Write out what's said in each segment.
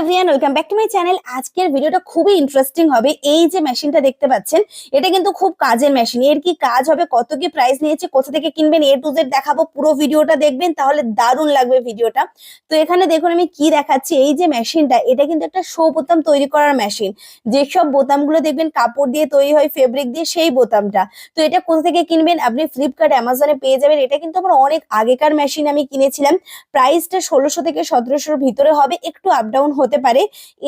Everyone welcome back to my channel আজকের ভিডিওটা খুবই ইন্টারেস্টিং হবে। এই যে মেশিনটা দেখতে পাচ্ছেন, এটা কিন্তু খুব কাজের মেশিন এর কি কাজ হবে, কত কি প্রাইস নিয়েছে, কোথা থেকে কিনবেন এ টু জেড দেখাবো, পুরো ভিডিওটা দেখবেন, তাহলে দারুণ লাগবে ভিডিওটা তো এখানে দেখুন, আমি কি দেখাচ্ছি, এই যে মেশিনটা এটা কিন্তু একটা শো বোতাম তৈরি করার মেশিন যেসব বোতামগুলো দেখবেন, কাপড় দিয়ে তৈরি হয় ফেব্রিক দিয়ে, সেই বোতামটা। তো এটা কোথা থেকে কিনবেন, আপনি ফ্লিপকার্ট অ্যামাজনে পেয়ে যাবেন। এটা কিন্তু আমার অনেক আগেকার মেশিন আমি কিনেছিলাম। প্রাইসটা ষোলোশো থেকে সতেরোশোর ভিতরে হবে, একটু আপ ডাউন হতে পারে।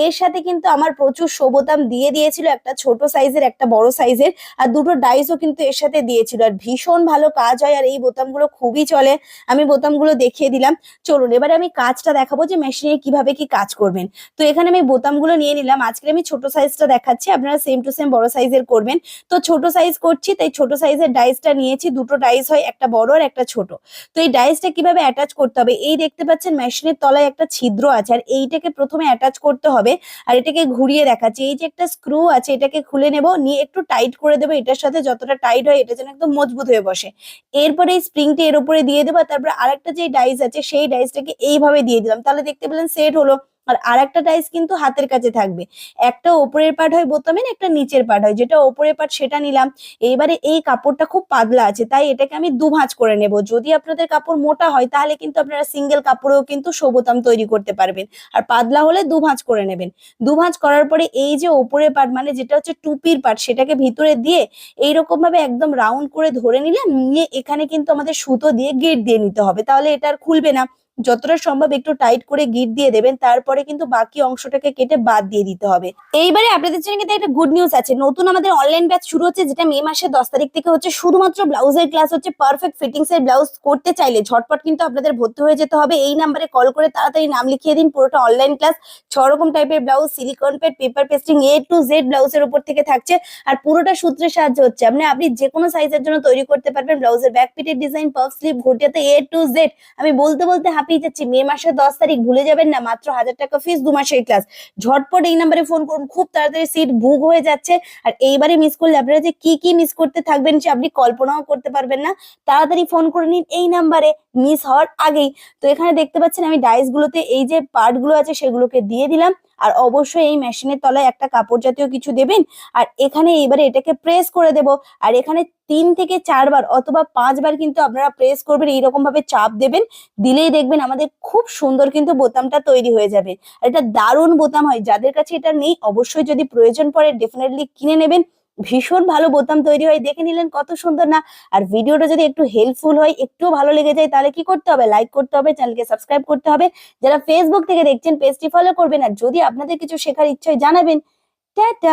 এর সাথে কিন্তু আমার প্রচুর শোবোতাম দিয়ে দিয়েছিল, একটা ছোট সাইজের একটা বড় সাইজের আর দুটো ডাইসও কিন্তু এর সাথে দিয়েছিল। আর ভীষণ ভালো কাজ হয়, আর এই বোতামগুলো খুবই চলে। আমি বোতামগুলো দেখিয়ে দিলাম। চলুন, এবারে আমি কাজটা দেখাবো যে মেশিনে কীভাবে কি কাজ করবেন। তো এখানে আমি বোতামগুলো নিয়ে নিলাম। আজকে আমি ছোট সাইজটা দেখাচ্ছি, আপনারা সেম টু সেম বড় সাইজের করবেন। তো ছোট সাইজ করছি, তাই ছোট সাইজের ডাইসটা নিয়েছি। দুটো ডাইস হয়, একটা বড় আর একটা ছোট। তো এই ডাইসটা কীভাবে অ্যাটাচ করতে হবে? এই দেখতে পাচ্ছেন মেশিনের তলায় একটা ছিদ্র আছে, আর এইটাকে প্রথমে অ্যাটাচ করতে হবে। আর এটাকে ঘুরিয়ে দেখাচ্ছি। এই যে একটা স্ক্রু আছে, এটাকে খুলে নেব, নিয়ে একটু টাইট করে দেবো। এটার সাথে যতটা টাইট হয়, এটা যেন একদম মজবুত হয়ে বসে। এরপরে এই স্প্রিংটি এর উপরে দিয়ে দেবো। তারপরে আরেকটা যে ডাইস আছে, সেই ডাইসটাকে এইভাবে দিয়ে দিলাম। তাহলে দেখতে পেলেন সেট হলো। আর আরেকটা টাইস কিন্তু হাতের কাছে থাকবে। একটা ওপরের পার্ট হয় বোতামের একটা নিচের পার্ট হয়। যেটা ওপরের পার্ট সেটা নিলাম। এইবারে এই কাপড়টা খুব পাতলা আছে, তাই এটাকে আমি দু ভাঁজ করে নেব। যদি আপনাদের কাপড় মোটা হয়, তাহলে কিন্তু আপনারা সিঙ্গেল কাপড়েও কিন্তু শোবোতাম তৈরি করতে পারবেন। আর পাতলা হলে দু ভাঁজ করে নেবেন। দু ভাঁজ করার পরে এই যে ওপরের পার্ট মানে যেটা হচ্ছে টুপির পার্ট সেটাকে ভিতরে দিয়ে এইরকম ভাবে একদম রাউন্ড করে ধরে নিলাম। নিয়ে এখানে কিন্তু আমাদের সুতো দিয়ে গেট দিয়ে নিতে হবে। তাহলে এটা আর খুলবে না। যতটা সম্ভব একটু টাইট করে গিট দিয়ে দেবেন, তারপরে কিন্তু বাকি অংশটাকে কেটে বাদ দিয়ে দিতে হবে। এইবারে আপনাদের জন্য কিন্তু একটা গুড নিউজ আছে। নতুন আমাদের অনলাইন ব্যাচ শুরু হচ্ছে, যেটা মে মাসের দশ তারিখ থেকে হচ্ছে। শুধুমাত্র ব্লাউজের ক্লাস হচ্ছে পারফেক্ট ফিটিংস এর ব্লাউজ করতে চাইলে ঝটপট কিন্তু আপনাদের ভর্তি হয়ে যেতে হবে। এই নাম্বারে কল করে তাড়াতাড়ি নাম লিখিয়ে দিন, পুরোটা অনলাইন ক্লাস ছ রকম টাইপের blouse silicon pad paper pasting A to Z ব্লাউজের উপর থেকে থাকছে। আর পুরোটা সূত্রের সাহায্য হচ্ছে আপনি আপনি যে কোনো সাইজের জন্য তৈরি করতে পারবেন। ব্লাউজের ব্যাক পিটের ডিজাইন পাফ স্লিপ ঘটিয়াতে এ টু জেড আমি বলতে বলতে হাঁপিয়ে যাচ্ছি। মে মাসের দশ তারিখ, ভুলে যাবেন না, মাত্র হাজার টাকা ফিস দু মাসের ক্লাস ঝটপট এই নাম্বারে ফোন করুন, খুব তাড়াতাড়ি সিট বুক হয়ে যাচ্ছে। আর এইবারে মিস করলে আপনারা যে কি কি মিস করতে থাকবেন সে আপনি কল্পনাও করতে পারবেন না। তাড়াতাড়ি ফোন করে নিন, এই নাম্বারে মিস হওয়ার আগেই। তো এখানে দেখতে পাচ্ছেন আমি ডাইস গুলোতে এই যে পার্টগুলো আছে সেগুলোকে দিয়ে দিলাম। আর অবশ্যই এই মেশিনের তলায় একটা কাপড় জাতীয় কিছু দেবেন। আর এখানে এইবারে এটাকে প্রেস করে দেব। আর এখানে তিন থেকে চারবার অথবা পাঁচবার কিন্তু আপনারা প্রেস করবেন এইরকম ভাবে চাপ দেবেন। দিলেই দেখবেন আমাদের খুব সুন্দর কিন্তু বোতামটা তৈরি হয়ে যাবে। আর এটা দারুণ বোতাম হয়। যাদের কাছে এটা নেই, অবশ্যই যদি প্রয়োজন পড়ে ডেফিনেটলি কিনে নেবেন। ভীষণ ভালো বোতাম তৈরি হয়, দেখে নিলেন কত সুন্দর না। আর ভিডিওটা যদি একটু হেল্পফুল হয়, একটু ভালো লেগে যায়, তাহলে কি করতে হবে? লাইক করতে হবে চ্যানেলকে সাবস্ক্রাইব করতে হবে। যারা ফেসবুক থেকে দেখছেন পেজটি ফলো করবেন। আর যদি আপনাদের কিছু শেখার ইচ্ছা জানাবেন।